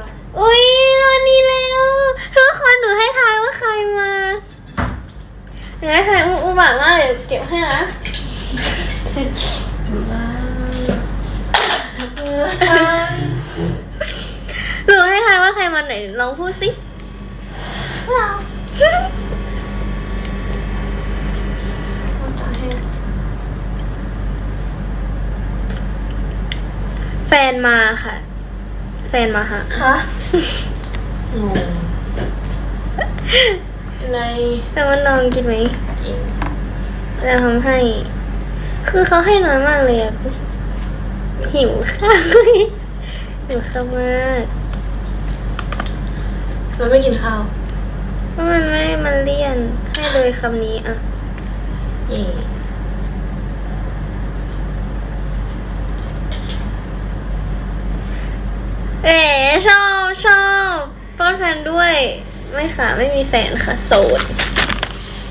ปะอุ้ยวันนี้แล้วทุกคนหนูให้ทายว่าใครมาหนูให้ทายอุอุบาทมากเดี๋ยวเก็บให้นะจุฬาหนูให้ทายว่าใครมาไหนลองพูดสิเราแฟนมาค่ะ แฟนมาหาคะงงอะไรแต่มันลองกินไหมกินจะทำให้ คือเขาให้น้อยมากเลยอะหิวข้าวหิวข้าวมากแล้วไม่กินข้าวเพราะมันไม่ มันเลี่ยนให้เลยคำนี้อะเย่ เอ๋ ชอบชอบป้อนแฟนด้วย ไม่ค่ะ ไม่มีแฟนค่ะ โสด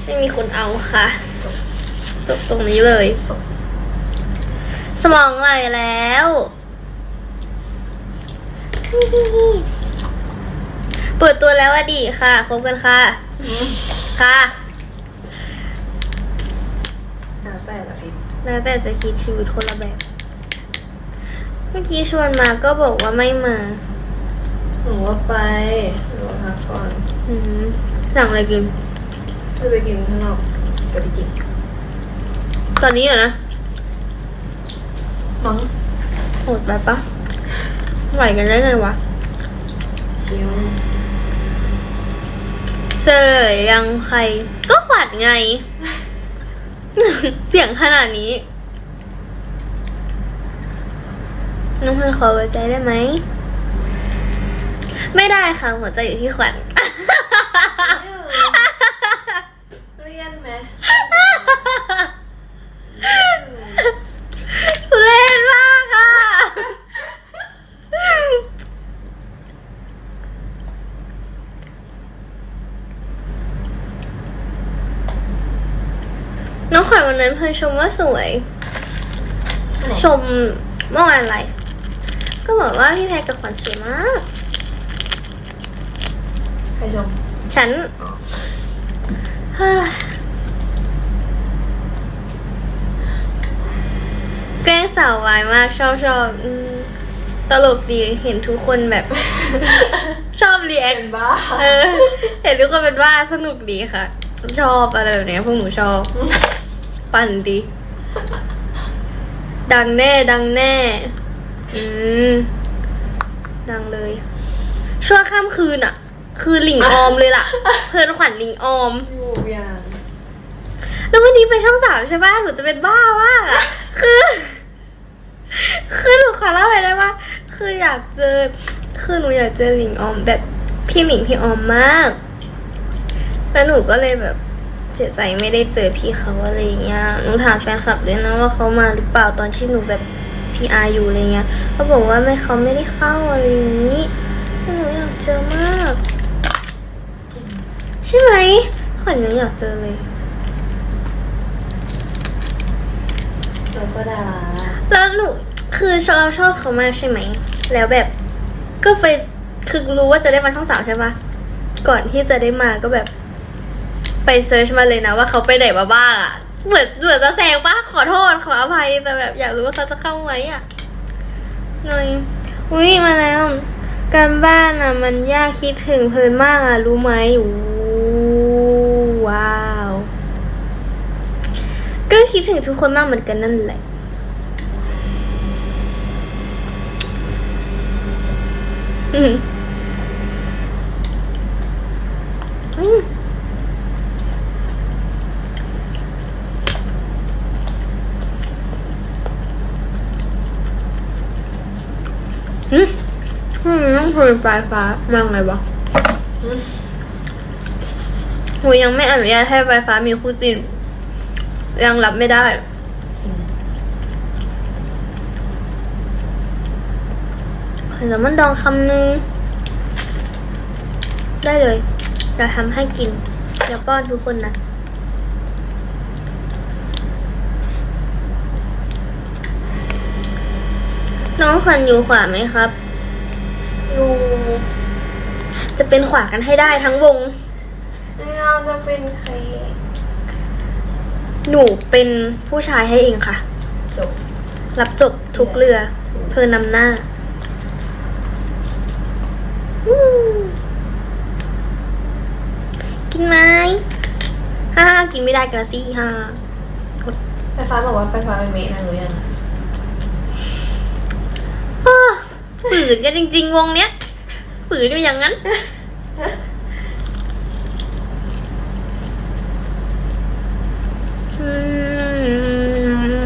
ไม่มีคนเอาค่ะจบตรงนี้เลย สมองไหลแล้วเปิดตัวแล้วอดีค่ะคบกันค่ะ ค่ะแล้วแต่ละพี่แล้วแต่จะคิดชีวิตคนละแบบ เมื่อกี้ชวนมาก็บอกว่าไม่มาห นูว่าไปหนูพักก่อนอืมสั่งอะไรกิน จะไปกินข้างนอกกับพี่จิ๊กตอนนี้เหรอนะมั้งโหดไปปะไหวกันได้ไงวะ ชิวเฉลยยังใคร ก็ขวัดไง เสียงขนาดนี้ น้องเพื่อนขอหัวใจได้ไหม ไม่ได้ค่ะหัวใจอยู่ที่ขวัญเรียนไหมเล่นมากอะ น้องขวัญวันนั้นเพื่อนชมว่าสวย ชมเมื่อวานอะไรก็บอกว่าพี่แพรกับขวัญสวยมากใคร ชม ฉันอ๋อเฮ้ยแกล้งสาววายมากชอบชอบอืมตลกดีเห็นทุกคนแบบ ชอบรีแอคเป็นบ้า เออ เห็นทุกคนเป็นว่าสนุกดีค่ะ ชอบอะไรแบบเนี้ยพวกหนูชอบ ปั่นดี ดังแน่ ดังแน่ อืม ดังเลย ชั่วข้ามคืนอะ คือหลิงออมเลยล่ะ เพื่อนขวัญหลิงออม อยู่อย่างแล้ววันนี้ไปช่องสามใช่ป่ะหนูจะเป็นบ้ามากอะคือ คือหนูขอเล่าไปได้ว่า คืออยากเจอ คือหนูอยากเจอหลิงออมแบบพี่หลิงพี่ออมมาก แล้วหนูก็เลยแบบเสียใจไม่ได้เจอพี่เขาอะไรอย่างเงี้ย หนูถามแฟนคลับเลยนะว่าเขามาหรือเปล่าตอนที่หนูแบบพีอาอยู่อะไรเงี้ยเขาบอกว่าไม่เขาไม่ได้เข้าอะไรอย่างนี้ หนูอยากเจอมาก ใช่ไหมขวัญยังอยากเจอเลยเราก็ดาราแล้วหนูคือเราชอบเขามากใช่ไหม แล้วแบบก็ไปคือรู้ว่าจะได้มาช่องสามใช่ปะก่อนที่จะได้มาก็แบบ ไปเซิร์ชมาเลยนะว่าเขาไปไหนมาบ้างอะเหมือนเหมือนจะแซงปะขอโทษขออภัยแต่แบบ อยากรู้ว่าเขาจะเข้าไหมอะหน่อยอุ้ยมาแล้ว การบ้านอะมันยากคิดถึงเพลินมากอะรู้ไหมอู้ว้าว ก็คิดถึงทุกคนมากเหมือนกันนั่นแหละ อืมอืมอืมอืมต้องคุยปลายฟ้ามาไงวะหูยังไม่อนุญาตให้ปลายฟ้ามีคู่จิ้น ยังรับไม่ได้จริงแล้วมันดองคำนึง ได้เลยจะทำให้กินเดี๋ยวป้อนทุกคนนะน้องขวัญอยู่ขวาไหมครับ อยู่ จะเป็นขวากันให้ได้ทั้งวงเอาจะเป็นใคร หนูเป็นผู้ชายให้เองค่ะ จบ รับจบทุกเรือ เพอนำหน้าอืมกินไหมฮ่ากินไม่ได้กันละสิฮ่าไฟฟ้าบอกว่าไฟฟ้าเป็นเมทางหรือยังอ้อฝืนกันจริง ๆ วงเนี้ยฝืนอยู่อย่างนั้น อืม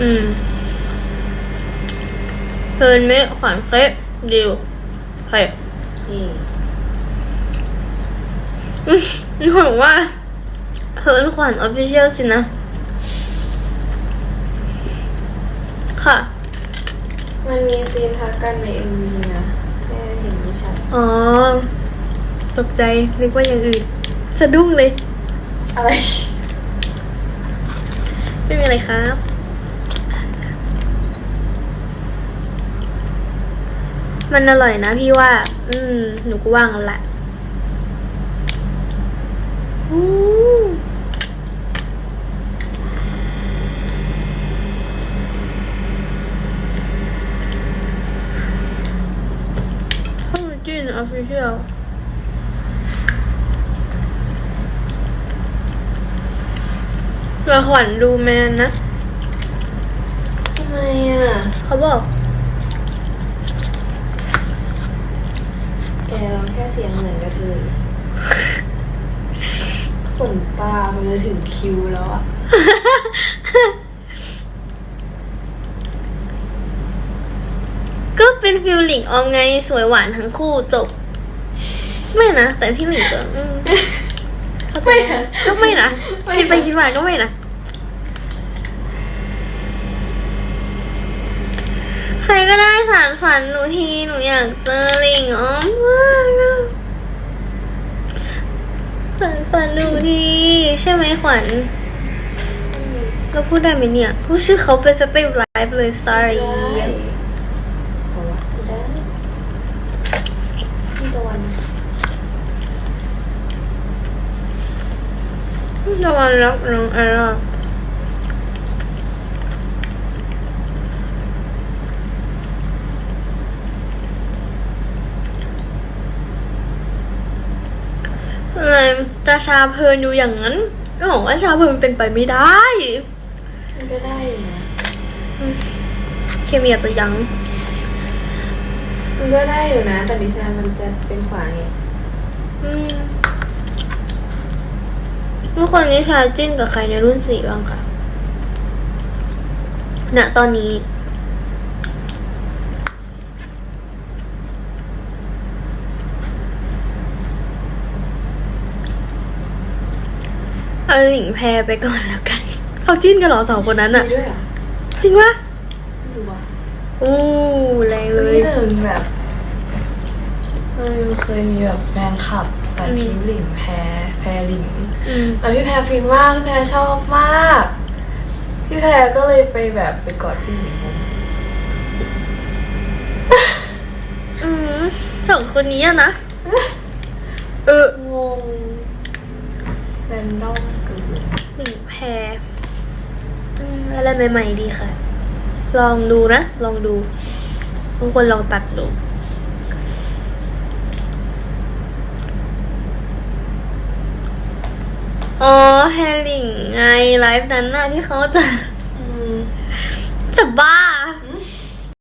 อืมเพลินไหมขวัญเคะดิวเคะนี่อืมหวังว่าเพลินขวัญออฟฟิเชียลสินะ ค่ะ มันมีซีนทักกันในเอ็มวีนะแค่เห็นไม่ชัดอ๋อ ตกใจนึกว่าอย่างอื่น สะดุ้งเลย อะไร ไม่มีอะไรครับ มันอร่อยนะพี่ว่า อืม หนูก็ว่างกันแหละอืมข้าวจีนออฟฟิเชียล เราขวัญดูแมนนะทำไมอะ เขาบอกแกลองแค่เสียงเหมือนกระเทยขนตามันจะถึงคิวแล้วอะ ก็เป็นฟิลหลิงออมไงสวยหวานทั้งคู่จบ ไม่นะ แต่พี่หลิงก็อืมเข้าใจ ไม่นะก็ไม่นะไม่คิดไปนะคิดมาก็ไม่นะใครก็ได้สารฝันหนูทีหนูอยากเจอหลิงออมมากอะสารฝันหนูทีใช่ไหมขวัญเราพูดได้ไหมเนี่ย พูดชื่อเขาเป็นสเต็ปไลฟ์เลย sorry ได้เอาวะไม่ได้พี่ตะวัน ตะวันรักน้องแอร่าอะไรจะชาเพลินอยู่อย่างนั้นก็บอกว่าชาเพลินมันเป็นไปไม่ได้ มันก็ได้อยู่นะเคมีอาจจะยัง มันก็ได้อยู่นะ แต่ดิฉันมันจะเป็นขวาไงอืม ทุกคนนี้ชาจิ้นกับใครในรุ่นสี่บ้างคะณตอนนี้ เอาหลิงแพรไปก่อนแล้วกัน เขาจิ้นกันเหรอสองคนนั้นมีอะด้วยเหรอจริงปะไม่รู้ว่ะอู้แรงเลยนี่แต่มันแบบเออมันเคยมีแบบแฟนคลับแบบอืมพิมพ์หลิงแพรแพรหลิงอืมแต่พี่แพรฟินมากพี่แพรชอบมาก พี่แพรก็เลยไปแบบไปกอดพี่หลิงผมอืมสองคนนี้อะนะ เอองงแรนดอมเกินหลิงแพรอืมอะไรใหม่ ๆ ดีค่ะ ลองดูนะ ลองดูบางคนลองตัดดู อ๋อแฮร์ริงไงไลฟ์นั้นน่ะที่เขาจะอืมจะบ้าอื